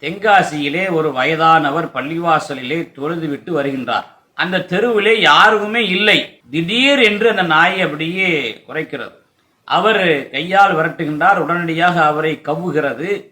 தென்காசியிலே ஒரு வயதானவர் பள்ளிவாசலிலே தொழுதுவிட்டு வருகின்றார். அந்த தெருவிலே யாருமே இல்லை. திடீர் என்று அந்த நாயை அப்படியே குறைக்கிறது. அவர் கையால் விரட்டுகின்றார். உடனடியாக அவரை கவ்வுகிறது.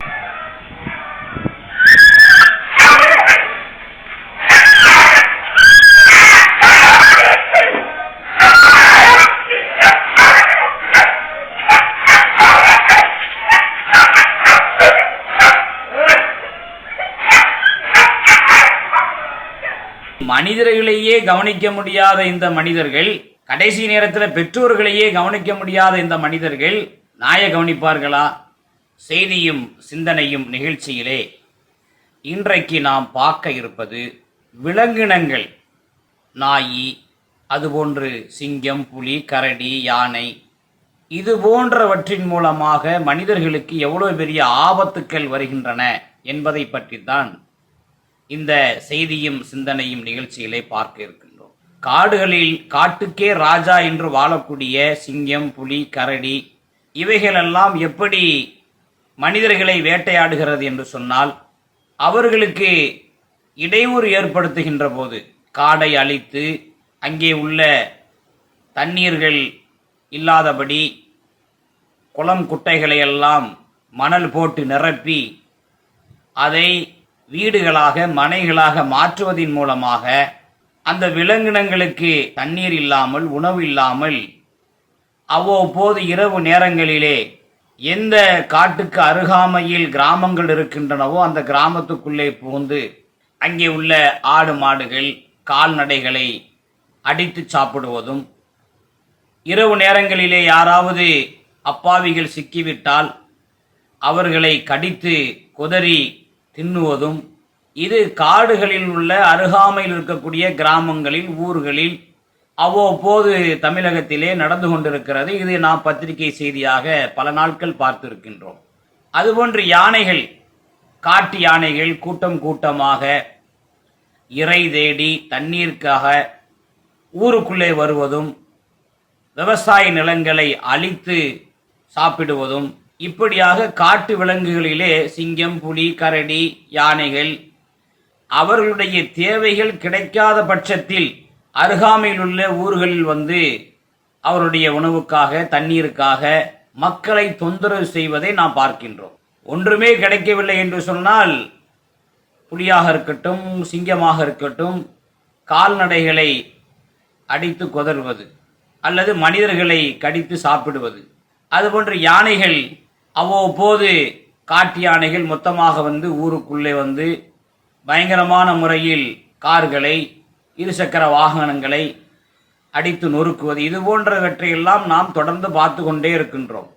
மனிதர்களையே கவனிக்க முடியாத இந்த மனிதர்கள் கடைசி நேரத்தில் பெற்றோர்களையே கவனிக்க முடியாத இந்த மனிதர்கள் நாயை கவனிப்பார்களா? செய்தியும் சிந்தனையும் நிகழ்ச்சியிலே இன்றைக்கு நாம் பார்க்க இருப்பது விலங்கினங்கள். நாயி அதுபோன்று சிங்கம் புலி கரடி யானை இது போன்றவற்றின் மூலமாக மனிதர்களுக்கு எவ்வளவு பெரிய ஆபத்துக்கள் வருகின்றன என்பதை பற்றித்தான் இந்த செய்தியும் சிந்தனையும் நிகழ்ச்சியிலே பார்க்க இருக்கின்றோம். காடுகளில் காட்டுக்கே ராஜா என்று வாழக்கூடிய சிங்கம் புலி கரடி இவைகளெல்லாம் எப்படி மனிதர்களை வேட்டையாடுகிறது என்று சொன்னால் அவர்களுக்கு இடையூறு ஏற்படுத்துகின்ற போது காடை அழித்து அங்கே உள்ள தண்ணீர்கள் இல்லாதபடி குளம் குட்டைகளை எல்லாம் மணல் போட்டு நிரப்பி அதை வீடுகளாக மனைகளாக மாற்றுவதன் மூலமாக அந்த விலங்கினங்களுக்கு தண்ணீர் இல்லாமல் உணவு இல்லாமல் அவ்வப்போது இரவு நேரங்களிலே எந்த காட்டுக்கு அருகாமையில் கிராமங்கள் இருக்கின்றனவோ அந்த கிராமத்துக்குள்ளே புகுந்து அங்கே உள்ள ஆடு மாடுகள் கால்நடைகளை அடித்து சாப்பிடுவதும் இரவு நேரங்களிலே யாராவது அப்பாவிகள் சிக்கிவிட்டால் அவர்களை கடித்து குதறி தின்னுவதும் இது காடுகளில் உள்ள அருகாமையில் இருக்கக்கூடிய கிராமங்களில் ஊர்களில் அவ்வப்போது தமிழகத்திலே நடந்து கொண்டிருக்கிறது. இது நாம் பத்திரிகை செய்தியாக பல நாட்கள் பார்த்திருக்கின்றோம். அதுபோன்று யானைகள் காட்டு யானைகள் கூட்டம் கூட்டமாக இறை தேடி தண்ணீருக்காக ஊருக்குள்ளே வருவதும் விவசாய நிலங்களை அழித்து சாப்பிடுவதும் இப்படியாக காட்டு விலங்குகளிலே சிங்கம் புலி கரடி யானைகள் அவர்களுடைய தேவைகள் கிடைக்காத பட்சத்தில் அருகாமையில் உள்ள ஊர்களில் வந்து அவருடைய உணவுக்காக தண்ணீருக்காக மக்களை தொந்தரவு செய்வதை நாம் பார்க்கின்றோம். ஒன்றுமே கிடைக்கவில்லை என்று சொன்னால் புலியாக இருக்கட்டும் சிங்கமாக இருக்கட்டும் கால்நடைகளை அடித்து கொதர்வது அல்லது மனிதர்களை கடித்து சாப்பிடுவது. அதுபோன்று யானைகள் அவ்வப்போது காட்டு யானைகள் மொத்தமாக வந்து ஊருக்குள்ளே வந்து பயங்கரமான முறையில் கார்களை இருசக்கர வாகனங்களை அடித்து நொறுக்குவது இது போன்றவற்றையெல்லாம் நாம் தொடர்ந்து பார்த்து கொண்டே இருக்கின்றோம்.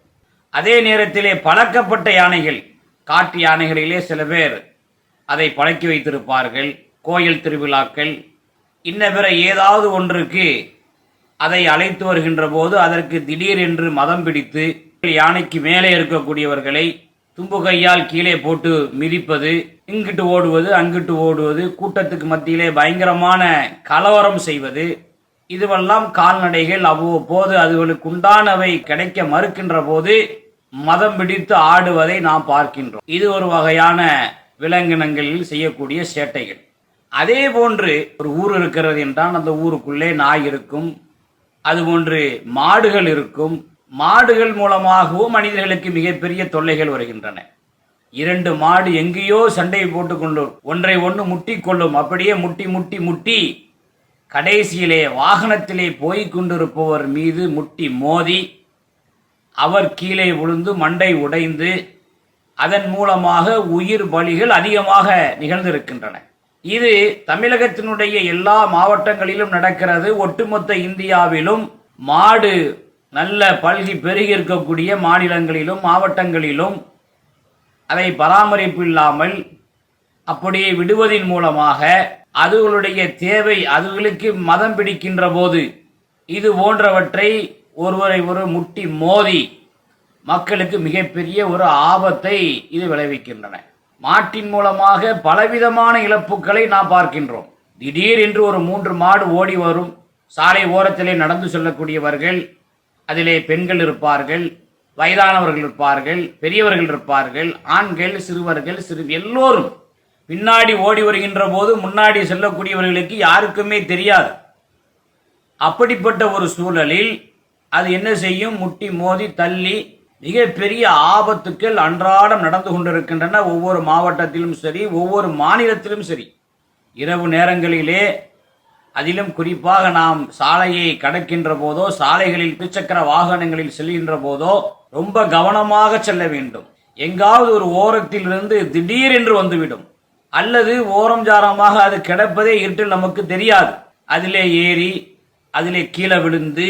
அதே நேரத்திலே பழக்கப்பட்ட யானைகள் காட்டு யானைகளிலே சில பேர் அதை பழக்கி வைத்திருப்பார்கள். கோயில் திருவிழாக்கள் இன்ன பிற ஏதாவது ஒன்றுக்கு அதை அழைத்து வருகின்ற போது அதற்கு திடீரென்று மதம் பிடித்து யானைக்கு மேலே இருக்கக்கூடியவர்களை தும்பு கையால் கீழே போட்டு மிதிப்பது இங்கிட்டு ஓடுவது அங்கிட்டு ஓடுவது கூட்டத்துக்கு மத்தியிலே பயங்கரமான கலவரம் செய்வது இதுவெல்லாம் கால்நடைகள் அவ்வப்போது அதுகளுக்கு உண்டானவை கிடைக்க மறுக்கின்ற போது மதம் பிடித்து ஆடுவதை நாம் பார்க்கின்றோம். இது ஒரு வகையான விலங்கினங்களில் செய்யக்கூடிய சேட்டைகள். அதே போன்று ஒரு ஊர் இருக்கிறது என்றால் அந்த ஊருக்குள்ளே நாய் இருக்கும் அதுபோன்று மாடுகள் இருக்கும் மாடுகள் மூலமாகவும் மனிதர்களுக்கு மிகப்பெரிய தொல்லைகள் வருகின்றன. இரண்டு மாடு எங்கேயோ சண்டையை போட்டுக்கொண்டு ஒன்றை ஒன்று முட்டி கொள்ளும் அப்படியே முட்டி முட்டி முட்டி கடைசியிலே வாகனத்திலே போய்க் கொண்டிருப்பவர் மீது முட்டி மோதி அவர் கீழே விழுந்து மண்டை உடைந்து அதன் மூலமாக உயிர் பலிகள் அதிகமாக நிகழ்ந்திருக்கின்றன. இது தமிழகத்தினுடைய எல்லா மாவட்டங்களிலும் நடக்கிறது. ஒட்டுமொத்த இந்தியாவிலும் மாடு நல்ல பல்கி பெருகி இருக்கக்கூடிய மாநிலங்களிலும் மாவட்டங்களிலும் அதை பராமரிப்பு இல்லாமல் அப்படியே விடுவதின் மூலமாக அதுகளுடைய தேவை அதுகளுக்கு மதம் பிடிக்கின்ற போது இது போன்றவற்றை ஒருவரை ஒரு முட்டி மோதி மக்களுக்கு மிகப்பெரிய ஒரு ஆபத்தை இது விளைவிக்கின்றன. மாட்டின் மூலமாக பலவிதமான இழப்புகளை நாம் பார்க்கின்றோம். திடீர் என்று ஒரு மூன்று மாடு ஓடி வரும். சாலை ஓரத்திலே நடந்து செல்லக்கூடியவர்கள் அதிலே பெண்கள் இருப்பார்கள் வயதானவர்கள் இருப்பார்கள் பெரியவர்கள் இருப்பார்கள் ஆண்கள் சிறுவர்கள் சிறு எல்லோரும் பின்னாடி ஓடி வருகின்ற போது முன்னாடி செல்லக்கூடியவர்களுக்கு யாருக்குமே தெரியாது. அப்படிப்பட்ட ஒரு சூழலில் அது என்ன செய்யும்? முட்டி மோதி தள்ளி மிகப்பெரிய ஆபத்துக்கள் அன்றாடம் நடந்து கொண்டிருக்கின்றன. ஒவ்வொரு மாவட்டத்திலும் சரி ஒவ்வொரு மாநிலத்திலும் சரி. இரவு நேரங்களிலே அதிலும் குறிப்பாக நாம் சாலையை கடக்கின்ற போதோ சாலைகளில் இருசக்கர வாகனங்களில் செல்கின்ற போதோ ரொம்ப கவனமாக செல்ல வேண்டும். எங்காவது ஒரு ஓரத்தில் இருந்து திடீரென்று வந்துவிடும். அல்லது ஓரம் ஜாரமாக அது கிடப்பதே இருட்டில் நமக்கு தெரியாது. அதிலே ஏறி அதிலே கீழே விழுந்து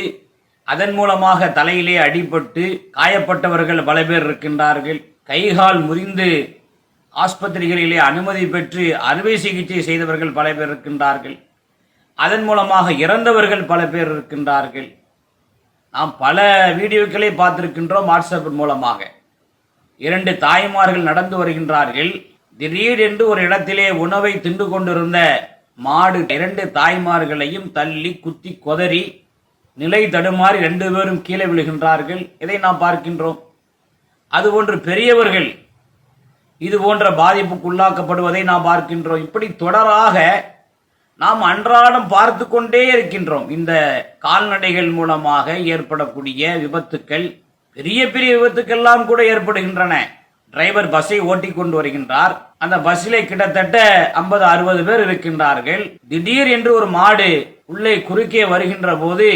அதன் மூலமாக தலையிலே அடிபட்டு காயப்பட்டவர்கள் பல பேர் இருக்கின்றார்கள். கைகால் முறிந்து ஆஸ்பத்திரிகளிலே அனுமதி பெற்று அறுவை சிகிச்சை செய்தவர்கள் பல பேர் இருக்கின்றார்கள். அதன் மூலமாக இறந்தவர்கள் பல பேர் இருக்கின்றார்கள். நாம் பல வீடியோக்களை பார்த்திருக்கின்றோம் வாட்ஸ்அப் மூலமாக. இரண்டு தாய்மார்கள் நடந்து வருகின்றார்கள். திடீரென்று ஒரு இடத்திலே உணவை தின்று கொண்டிருந்த மாடு இரண்டு தாய்மார்களையும் தள்ளி குத்தி கொதறி நிலை தடுமாறி ரெண்டு பேரும் கீழே விழுகின்றார்கள். இதை நாம் பார்க்கின்றோம். அதுபோன்று பெரியவர்கள் இது போன்ற பாதிப்புக்குள்ளாக்கப்படுவதை நாம் பார்க்கின்றோம். இப்படி தொடராக நாம் அன்றாடம் பார்த்து கொண்டே இருக்கின்றோம். இந்த கால்நடைகள் மூலமாக ஏற்படக்கூடிய விபத்துக்கள் பெரிய பெரிய விபத்துக்கெல்லாம் கூட ஏற்படுகின்றன. டிரைவர் பஸ்ஸை ஓட்டி கொண்டு வருகின்றார். அந்த பஸ்ஸிலே கிட்டத்தட்ட ஐம்பது அறுபது பேர் இருக்கின்றார்கள். திடீர் என்று ஒரு மாடு உள்ளே குறுக்கே வருகின்ற போது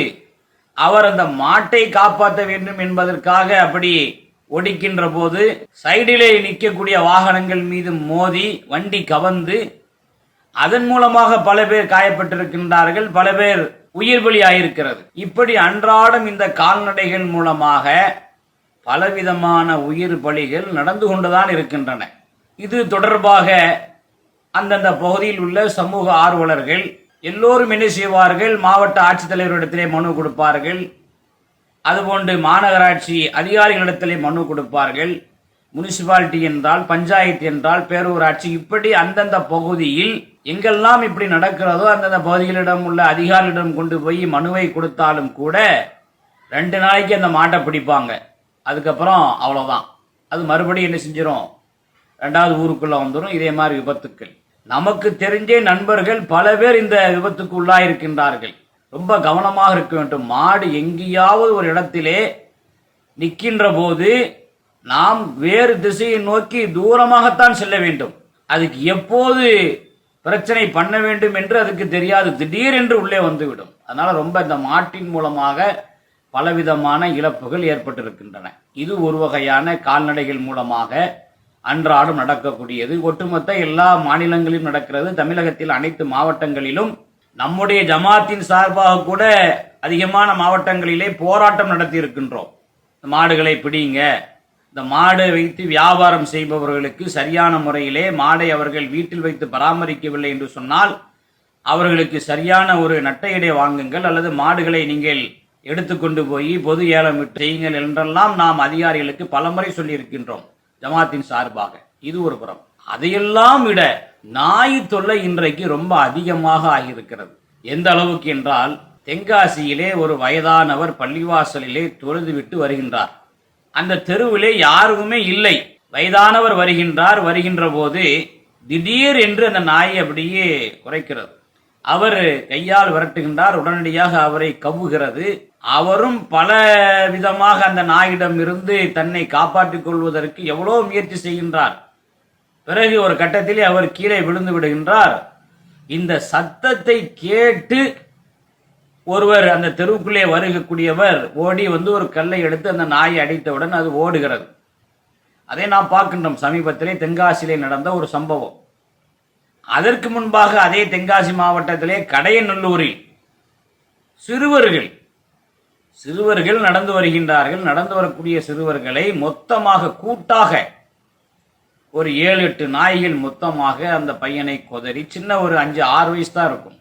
அவர் அந்த மாட்டை காப்பாற்ற வேண்டும் என்பதற்காக அப்படி ஒடிக்கின்ற போது சைடிலே நிற்கக்கூடிய வாகனங்கள் மீது மோதி வண்டி கவர்ந்து அதன் மூலமாக பல பேர் காயப்பட்டிருக்கின்றார்கள் பல பேர் உயிர் பலியாயிருக்கிறது இப்படி அன்றாடம் இந்த கால்நடைகள் மூலமாக பலவிதமான உயிர் பலிகள் நடந்து கொண்டுதான் இருக்கின்றன. இது தொடர்பாக அந்தந்த பகுதியில் உள்ள சமூக ஆர்வலர்கள் எல்லோரும் என்ன செய்வார்கள்? மாவட்ட ஆட்சித்தலைவரிடத்திலே மனு கொடுப்பார்கள். அதுபோன்று மாநகராட்சி அதிகாரிகளிடத்திலே மனு கொடுப்பார்கள். முனிசிபாலிட்டி என்றால் பஞ்சாயத்து என்றால் பேரூராட்சி இப்படி அந்தந்த பகுதியில் எங்கெல்லாம் இப்படி நடக்கிறதோ அந்தந்த பகுதிகளிடம் உள்ள அதிகாரிகளிடம் கொண்டு போய் மனுவை கொடுத்தாலும் கூட ரெண்டு நாளைக்கு அந்த மாட்டை பிடிப்பாங்க. அதுக்கப்புறம் அவ்வளோதான் அது மறுபடியும் என்ன செஞ்சிடும் ரெண்டாவது ஊருக்குள்ள வந்துடும் இதே மாதிரி விபத்துக்கள். நமக்கு தெரிஞ்சே நண்பர்கள் பல பேர் இந்த விபத்துக்கு உள்ளாயிருக்கின்றார்கள். ரொம்ப கவனமாக இருக்க வேண்டும். மாடு எங்கேயாவது ஒரு இடத்திலே நிற்கின்ற போது நாம் வேறு திசையை நோக்கி தூரமாகத்தான் செல்ல வேண்டும். அதுக்கு எப்போது பிரச்சனை பண்ண வேண்டும் என்று அதுக்கு தெரியாது. திடீரென்று உள்ளே வந்துவிடும். அதனால் ரொம்ப இந்த மாட்டின் மூலமாக பலவிதமான இழப்புகள் ஏற்பட்டிருக்கின்றன. இது ஒரு வகையான கால்நடைகள் மூலமாக அன்றாடம் நடக்கக்கூடியது. ஒட்டுமொத்த எல்லா மாநிலங்களிலும் நடக்கிறது. தமிழகத்தில் அனைத்து மாவட்டங்களிலும் நம்முடைய ஜமாத்தின் சார்பாக கூட அதிகமான மாவட்டங்களிலே போராட்டம் நடத்தி இருக்கின்றோம் மாடுகளை பிடிங்க இந்த மாடை வைத்து வியாபாரம் செய்பவர்களுக்கு சரியான முறையிலே மாடை அவர்கள் வீட்டில் வைத்து பராமரிக்கவில்லை என்று சொன்னால் அவர்களுக்கு சரியான ஒரு நட்டையடை வாங்குங்கள் அல்லது மாடுகளை நீங்கள் எடுத்துக்கொண்டு போய் பொது ஏலம் விட்டு செய்யுங்கள் என்றெல்லாம் நாம் அதிகாரிகளுக்கு பலமுறை சொல்லியிருக்கின்றோம் ஜமாத்தின் சார்பாக. இது ஒரு புறம். அதையெல்லாம் விட நாய் தொல்லை இன்றைக்கு ரொம்ப அதிகமாக ஆகியிருக்கிறது. எந்த அளவுக்கு என்றால் தென்காசியிலே ஒரு வயதானவர் பள்ளிவாசலிலே தொழுது விட்டு வருகின்றார். அந்த தெருவிலே யாருமே இல்லை. வயதானவர் வருகின்றார் வருகின்ற போது திடீர் என்று அந்த நாய் அப்படியே குறைக்கிறது. அவர் கையால் விரட்டுகின்றார் உடனடியாக அவரை கவ்வுகிறது. அவரும் பல விதமாக அந்த நாயிடம் இருந்து தன்னை காப்பாற்றிக் கொள்வதற்கு எவ்வளோ முயற்சி செய்கின்றார். பிறகு ஒரு கட்டத்திலே அவர் கீழே விழுந்து விடுகின்றார். இந்த சத்தத்தை கேட்டு ஒருவர் அந்த தெருவுக்குள்ளே வருகக்கூடியவர் ஓடி வந்து ஒரு கல்லை எடுத்து அந்த நாயை அடித்தவுடன் அது ஓடுகிறது. அதை நாம் பார்க்கின்றோம். சமீபத்திலே தென்காசியிலே நடந்த ஒரு சம்பவம். அதற்கு முன்பாக அதே தென்காசி மாவட்டத்திலே கடையநல்லூரில் சிறுவர்கள் சிறுவர்கள் நடந்து வருகின்றார்கள். நடந்து வரக்கூடிய சிறுவர்களை மொத்தமாக கூட்டாக ஒரு ஏழு எட்டு நாய்கள் மொத்தமாக அந்த பையனை கொதறி சின்ன ஒரு அஞ்சு ஆறு வயசு தான் இருக்கும்.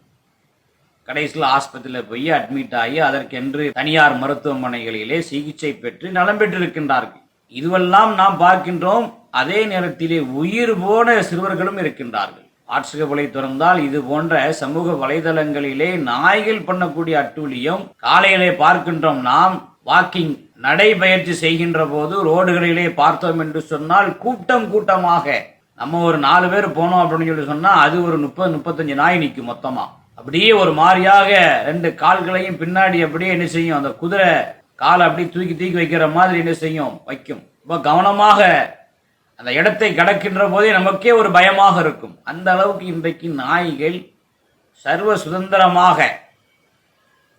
கடைசியில் ஆஸ்பத்திரியில் போய் அட்மிட் ஆகி அதற்கென்று தனியார் மருத்துவமனைகளிலே சிகிச்சை பெற்று நலம் பெற்றிருக்கின்றார்கள். இதுவெல்லாம் நாம் பார்க்கின்றோம். அதே நேரத்திலே உயிர் போன சிறுவர்களும் இருக்கின்றார்கள். ஆட்சிக வலை திறந்தால் இது போன்ற சமூக வலைதளங்களிலே நாய்கள் பண்ணக்கூடிய அட்டூழியம் காலையிலே பார்க்கின்றோம் நாம் வாக்கிங் நடைபயிற்சி செய்கின்ற போது ரோடுகளிலே பார்த்தோம் என்று சொன்னால் கூட்டம் கூட்டமாக நம்ம ஒரு நாலு பேர் போனோம் அப்படின்னு சொல்லி சொன்னா அது ஒரு முப்பது முப்பத்தஞ்சு நாய் நிற்கும் மொத்தமா. அப்படியே ஒரு மாதிரியாக ரெண்டு கால்களையும் பின்னாடி அப்படியே என்ன செய்யும் அந்த குதிரை காலை அப்படியே தூக்கி தூக்கி வைக்கிற மாதிரி என்ன செய்யும் வைக்கும். ரொம்ப கவனமாக அந்த இடத்தை கடக்கின்ற போதே நமக்கே ஒரு பயமாக இருக்கும். அந்த அளவுக்கு இன்றைக்கு நாய்கள் சர்வ சுதந்திரமாக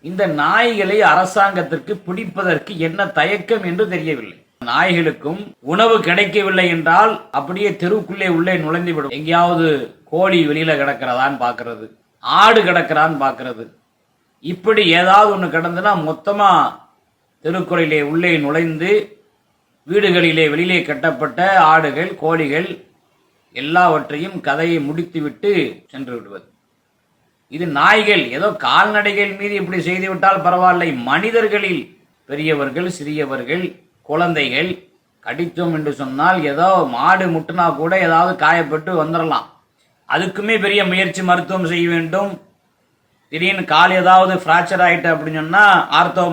இந்த நாய்களை அரசாங்கத்திற்கு பிடிப்பதற்கு என்ன தயக்கம் என்று தெரியவில்லை. நாய்களுக்கும் உணவு கிடைக்கவில்லை என்றால் அப்படியே தெருவுக்குள்ளே உள்ளே நுழைந்து விடும் எங்கேயாவது கோழி வெளியில கிடக்கிறதான்னு பாக்குறது ஆடு கிடக்கிறான்னு பார்க்கறது. இப்படி ஏதாவது ஒன்று கிடந்துன்னா மொத்தமாக திருக்குறையிலே உள்ளே நுழைந்து வீடுகளிலே வெளியிலே கட்டப்பட்ட ஆடுகள் கோழிகள் எல்லாவற்றையும் கதையை முடித்துவிட்டு சென்று விடுவது. இது நாய்கள். ஏதோ கால்நடைகள் மீது இப்படி செய்து விட்டால் பரவாயில்லை. மனிதர்களில் பெரியவர்கள் சிறியவர்கள் குழந்தைகள் கடித்தோம் என்று சொன்னால் ஏதோ மாடு முட்டுனா கூட ஏதாவது காயப்பட்டு வந்துடலாம் அதுக்குமே பெரிய முயற்சி மருத்துவம் செய்ய வேண்டும். திடீர்னு கால் ஏதாவது ஃப்ராக்சர் ஆகிட்டு அப்படின்னு சொன்னால் ஆர்த்தோ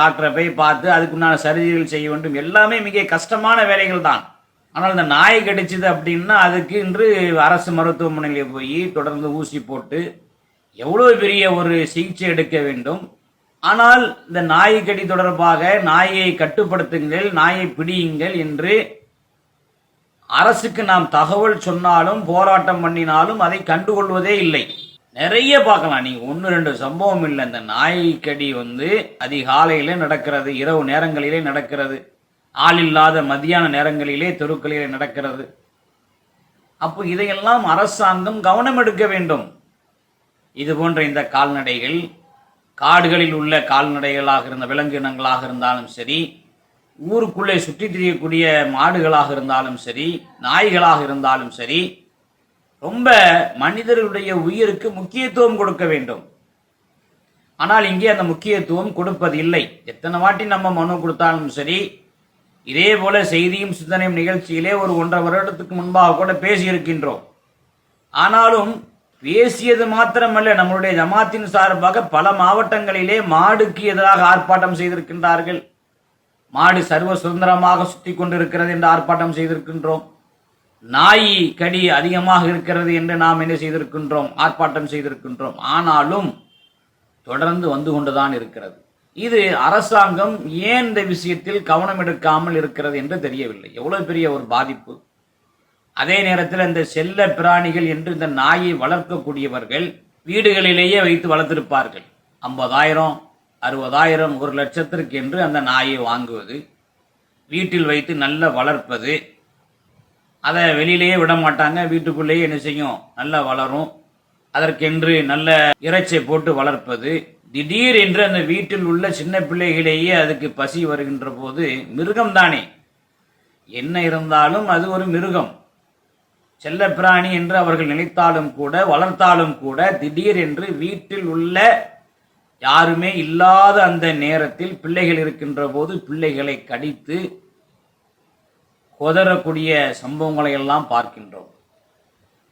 டாக்டரை போய் பார்த்து அதுக்குண்டான சர்ஜரிகள் செய்ய வேண்டும். எல்லாமே மிக கஷ்டமான வேலைகள் தான். ஆனால் இந்த நாய் கடிச்சது அப்படின்னா அதுக்கு இன்று அரசு மருத்துவமனையில் போய் தொடர்ந்து ஊசி போட்டு எவ்வளோ பெரிய ஒரு சிகிச்சை எடுக்க வேண்டும். ஆனால் இந்த நாய் கடி தொடர்பாக நாயை கட்டுப்படுத்துங்கள் நாயை பிடியுங்கள் என்று அரசுக்கு நாம் தகவல் சொன்னாலும் போராட்டம் பண்ணினாலும் அதை கண்டுகொள்வதே இல்லை. நிறைய பார்க்கலாம். நீங்க ஒன்று ரெண்டு சம்பவம் இல்லை. இந்த நாய்க்கடி வந்து அதிகாலையிலே நடக்கிறது இரவு நேரங்களிலே நடக்கிறது. ஆள் இல்லாத மதியான நேரங்களிலே தெருக்களிலே நடக்கிறது. அப்போ இதையெல்லாம் அரசாங்கம் கவனம் எடுக்க வேண்டும். இது போன்ற இந்த கால்நடைகள் காடுகளில் உள்ள கால்நடைகளாக இருந்த விலங்கினங்களாக இருந்தாலும் சரி ஊருக்குள்ளே சுற்றி திரியக்கூடிய மாடுகளாக இருந்தாலும் சரி நாய்களாக இருந்தாலும் சரி ரொம்ப மனிதர்களுடைய உயிருக்கு முக்கியத்துவம் கொடுக்க வேண்டும். ஆனால் இங்கே அந்த முக்கியத்துவம் கொடுப்பதில்லை. எத்தனை வாட்டி நம்ம மனு கொடுத்தாலும் சரி இதே போல செய்தியும் சிந்தனையும் நிகழ்ச்சியிலே ஒரு ஒன்றரை வருடத்துக்கு முன்பாக கூட பேசியிருக்கின்றோம். ஆனாலும் பேசியது மாத்திரமல்ல நம்மளுடைய ஜமாத்தின் சார்பாக பல மாவட்டங்களிலே மாடுக்கு எதிராக ஆர்ப்பாட்டம் செய்திருக்கின்றார்கள். மாடு சர்வ சுதந்திரமாக சுத்தி கொண்டிருக்கிறது என்று ஆர்ப்பாட்டம் செய்திருக்கின்றோம். நாய் கடி அதிகமாக இருக்கிறது என்று நாம் என்ன செய்திருக்கின்றோம்? ஆர்ப்பாட்டம் செய்திருக்கின்றோம். ஆனாலும் தொடர்ந்து வந்து கொண்டுதான் இருக்கிறது. இது அரசாங்கம் ஏன் இந்த விஷயத்தில் கவனம் எடுக்காமல் இருக்கிறது என்று தெரியவில்லை. எவ்வளவு பெரிய ஒரு பாதிப்பு. அதே நேரத்தில் இந்த செல்ல பிராணிகள் என்று இந்த நாயை வளர்க்கக்கூடியவர்கள் வீடுகளிலேயே வைத்து வளர்த்திருப்பார்கள். ஐம்பதாயிரம் அறுபதாயிரம் ஒரு லட்சத்திற்கு என்று அந்த நாயை வாங்குவது வீட்டில் வைத்து நல்ல வளர்ப்பது. அதை வெளியிலேயே விட மாட்டாங்க வீட்டுக்குள்ளேயே என்ன செய்யும்? நல்லா வளரும். அதற்கென்று நல்ல இறைச்சை போட்டு வளர்ப்பது. திடீர் என்று அந்த வீட்டில் உள்ள சின்ன பிள்ளைகளையே அதுக்கு பசி வருகின்ற போது மிருகம் தானே என்ன இருந்தாலும் அது ஒரு மிருகம். செல்லப்பிராணி என்று அவர்கள் நினைத்தாலும் கூட வளர்த்தாலும் கூட திடீர் என்று வீட்டில் உள்ள யாருமே இல்லாத அந்த நேரத்தில் பிள்ளைகள் இருக்கின்ற போது பிள்ளைகளை கடித்து கொதறக்கூடிய சம்பவங்களை எல்லாம் பார்க்கின்றோம்.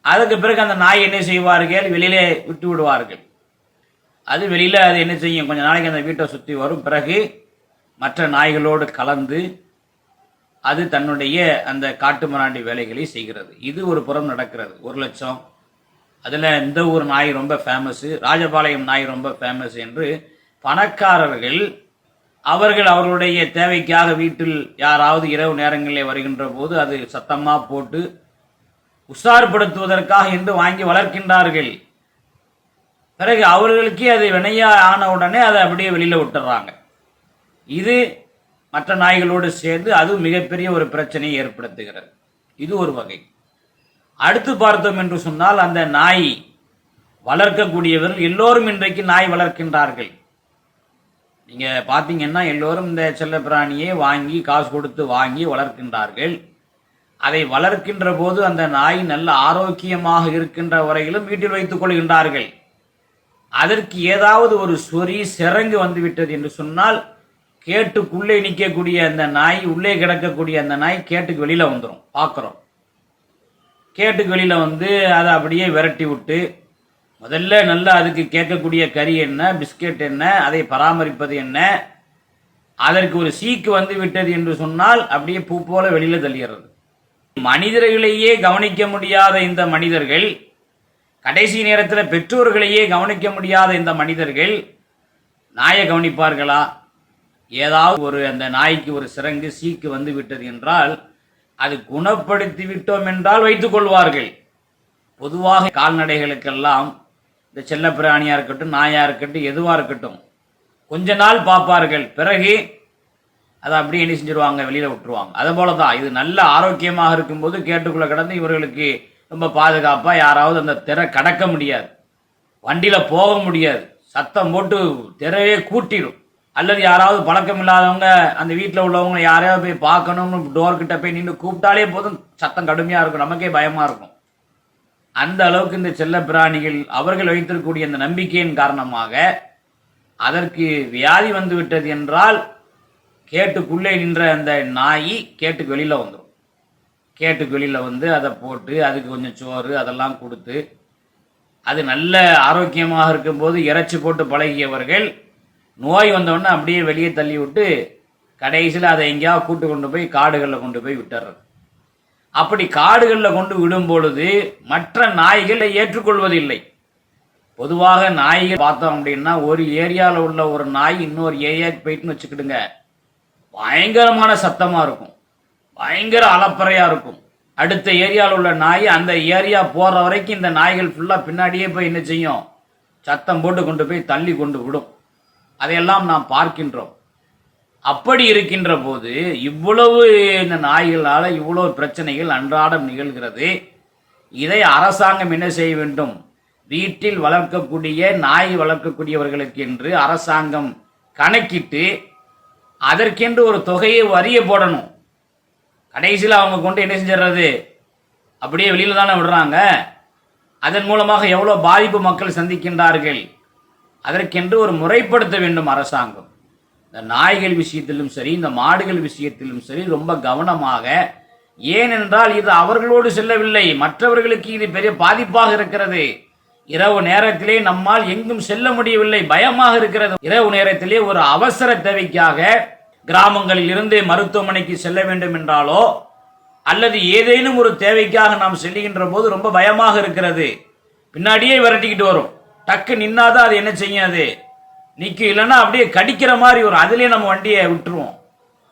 அதுக்கு பிறகு அந்த நாய் என்ன செய்வார்கள்? வெளியிலே விட்டு விடுவார்கள். அது வெளியில் அது என்ன செய்யும்? கொஞ்சம் நாளைக்கு அந்த வீட்டை சுற்றி வரும். பிறகு மற்ற நாய்களோடு கலந்து அது தன்னுடைய அந்த காட்டு மராண்டி வேலைகளை செய்கிறது. இது ஒரு புறம் நடக்கிறது. ஒரு லட்சம் அதில் இந்த ஊர் நாய் ரொம்ப ஃபேமஸ்ஸு ராஜபாளையம் நாய் ரொம்ப ஃபேமஸ் என்று பணக்காரர்கள் அவர்கள் அவர்களுடைய தேவைக்காக வீட்டில் யாராவது இரவு நேரங்களில் வருகின்ற போது அது சத்தமாக போட்டு உஷார்படுத்துவதற்காக என்று வாங்கி வளர்க்கின்றார்கள். பிறகு அவர்களுக்கே அது வினையா ஆன உடனே அதை அப்படியே வெளியில் விட்டுறாங்க. இது மற்ற நாய்களோடு சேர்ந்து அது மிகப்பெரிய ஒரு பிரச்சனையை ஏற்படுத்துகிறது. இது ஒரு வகை. அடுத்து பார்த்தோம் என்று சொன்னால் அந்த நாய் வளர்க்கக்கூடியவர்கள் எல்லோரும் இன்றைக்கு நாய் வளர்க்கின்றார்கள். நீங்க பாத்தீங்கன்னா எல்லோரும் இந்த செல்ல பிராணியை வாங்கி காசு கொடுத்து வாங்கி வளர்க்கின்றார்கள். அதை வளர்க்கின்ற போது அந்த நாய் நல்ல ஆரோக்கியமாக இருக்கின்ற வரையிலும் வீட்டில் வைத்துக் கொள்கின்றார்கள். அதற்கு ஏதாவது ஒரு சொறி சிறங்கு வந்துவிட்டது என்று சொன்னால் கேட்டுக்குள்ளே நிற்கக்கூடிய அந்த நாய் உள்ளே கிடக்கக்கூடிய அந்த நாய் கேட்டுக்கு வெளியில வந்துடும் பார்க்குறோம். கேட்டுக்கு வெளியில் வந்து அதை அப்படியே விரட்டி விட்டு முதல்ல நல்லா அதுக்கு கேட்கக்கூடிய கறி என்ன பிஸ்கெட் என்ன அதை பராமரிப்பது என்ன அதற்கு ஒரு சீக்கு வந்து விட்டது என்று சொன்னால் அப்படியே பூ போல வெளியில தள்ளிடுறது. மனிதர்களையே கவனிக்க முடியாத இந்த மனிதர்கள் கடைசி நேரத்தில் பெற்றோர்களையே கவனிக்க முடியாத இந்த மனிதர்கள் நாயை கவனிப்பார்களா? ஏதாவது ஒரு அந்த நாய்க்கு ஒரு சிறங்கு சீக்கு வந்து விட்டது என்றால் அது குணப்படுத்தி விட்டோம் என்றால் வைத்துக் கொள்வார்கள். பொதுவாக கால்நடைகளுக்கெல்லாம் இந்த செல்லப்பிராணியா இருக்கட்டும் நாயா இருக்கட்டும் எதுவா இருக்கட்டும் கொஞ்ச நாள் பார்ப்பார்கள். பிறகு அதை அப்படியே என்ன செஞ்சிருவாங்க? வெளியில விட்டுருவாங்க. அதே போல தான் இது நல்ல ஆரோக்கியமாக இருக்கும்போது கேட்டுக்குள்ள கிடந்து இவர்களுக்கு ரொம்ப பாதுகாப்பா யாராவது அந்த திரை கடக்க முடியாது. வண்டியில போக முடியாது. சத்தம் போட்டு திரையே கூட்டிடும் அல்லது யாராவது பழக்கம் இல்லாதவங்க அந்த வீட்டில் உள்ளவங்க யாரையாவது போய் பார்க்கணும்னு டோர் கிட்ட போய் நின்று கூப்பிட்டாலே போதும் சத்தம் கடுமையாக இருக்கும் நமக்கே பயமாக இருக்கும். அந்த அளவுக்கு இந்த செல்ல பிராணிகள் அவர்கள் வைத்திருக்கக்கூடிய அந்த நம்பிக்கையின் காரணமாக அதற்கு வியாதி வந்து விட்டது என்றால் கேட்டுக்குள்ளே நின்ற அந்த நாய் கேட்டுக்கு வெளியில் வந்துடும் கேட்டுக்கு வெளியில் வந்து அதை போட்டு அதுக்கு கொஞ்சம் சோறு அதெல்லாம் கொடுத்து அது நல்ல ஆரோக்கியமாக இருக்கும்போது இறைச்சி போட்டு பழகியவர்கள் நோய் வந்தோடனே அப்படியே வெளியே தள்ளி விட்டு கடைசியில் அதை எங்கேயாவது கூட்டு கொண்டு போய் காடுகளில் கொண்டு போய் விட்டுறது. அப்படி காடுகளில் கொண்டு விடும் பொழுது மற்ற நாய்களை ஏற்றுக்கொள்வதில்லை. பொதுவாக நாய்கள் பார்த்தோம் அப்படின்னா ஒரு ஏரியாவில் உள்ள ஒரு நாய் இன்னொரு ஏரியாவுக்கு போயிட்டுன்னு வச்சுக்கிடுங்க. பயங்கரமான சத்தமாக இருக்கும். பயங்கர அலப்பறையாக இருக்கும். அடுத்த ஏரியாவில் உள்ள நாய் அந்த ஏரியா போகிற வரைக்கும் இந்த நாய்கள் ஃபுல்லாக பின்னாடியே போய் என்ன செய்யும்? சத்தம் போட்டு கொண்டு போய் தள்ளி கொண்டு விடும். அதையெல்லாம் நாம் பார்க்கின்றோம். அப்படி இருக்கின்ற போது இவ்வளவு இந்த நாய்களால் இவ்வளவு பிரச்சனைகள் அன்றாடம் நிகழ்கிறது. இதை அரசாங்கம் என்ன செய்ய வேண்டும்? வீட்டில் வளர்க்கக்கூடிய நாய் வளர்க்கக்கூடியவர்களுக்கு என்று அரசாங்கம் கணக்கிட்டு அதற்கென்று ஒரு தொகையை வரிய போடணும். கடைசியில் அவங்க கொண்டு என்ன செஞ்சிடுறது? அப்படியே வெளியில் தானே விடுறாங்க. அதன் மூலமாக எவ்வளோ பாதிப்பு மக்கள் சந்திக்கின்றார்கள்? அதற்கென்று ஒரு முறைப்படுத்த வேண்டும் அரசாங்கம். இந்த நாய்கள் விஷயத்திலும் சரி இந்த மாடுகள் விஷயத்திலும் சரி ரொம்ப கவனமாக ஏனென்றால் இது அவர்களோடு செல்லவில்லை. மற்றவர்களுக்கு இது பெரிய பாதிப்பாக இருக்கிறது. இரவு நேரத்திலே நம்மால் எங்கும் செல்ல முடியவில்லை. பயமாக இருக்கிறது. இரவு நேரத்திலே ஒரு அவசர தேவைக்காக கிராமங்களில் இருந்து மருத்துவமனைக்கு செல்ல வேண்டும் என்றாலோ அல்லது ஏதேனும் ஒரு தேவைக்காக நாம் செல்லுகின்ற போது ரொம்ப பயமாக இருக்கிறது. பின்னாடியே விரட்டிக்கிட்டு வரும். டக்கு நின்னாதான் அது என்ன செய்யும் அது? நிற்கும் இல்லைன்னா அப்படியே கடிக்கிற மாதிரி வரும். அதுலேயே நம்ம வண்டியை விட்டுருவோம்.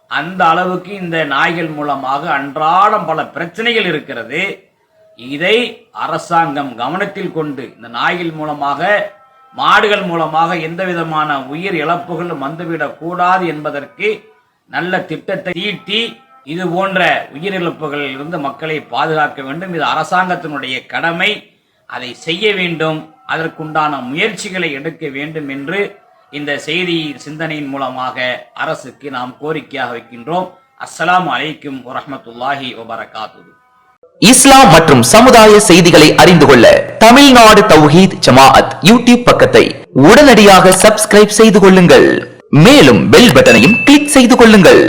அந்த அளவுக்கு இந்த நாய்கள் மூலமாக அன்றாடம் பல பிரச்சனைகள் இருக்கிறது. இதை அரசாங்கம் கவனத்தில் கொண்டு இந்த நாய்கள் மூலமாக மாடுகள் மூலமாக எந்த விதமான உயிர் இழப்புகளும் வந்துவிடக்கூடாது என்பதற்கு நல்ல திட்டத்தை தீட்டி இது போன்ற உயிரிழப்புகளில் இருந்து மக்களை பாதுகாக்க வேண்டும். இது அரசாங்கத்தினுடைய கடமை. அதை செய்ய வேண்டும். அதற்குண்டான முயற்சிகளை எடுக்க வேண்டும் என்று இந்த செய்தி சிந்தனையின் மூலமாக அரசுக்கு நாம் கோரிக்கையாக வைக்கின்றோம். அஸ்லாம் அலைக்கும் வரமத்துல்லாஹி வபரகாத்து இஸ்லாம் மற்றும் சமுதாய செய்திகளை அறிந்து கொள்ள தமிழ்நாடு தௌஹீத் ஜமாஅத் யூடியூப் பக்கத்தை உடனடியாக சப்ஸ்கிரைப் செய்து கொள்ளுங்கள். மேலும் பெல் பட்டனையும் கிளிக் செய்து கொள்ளுங்கள்.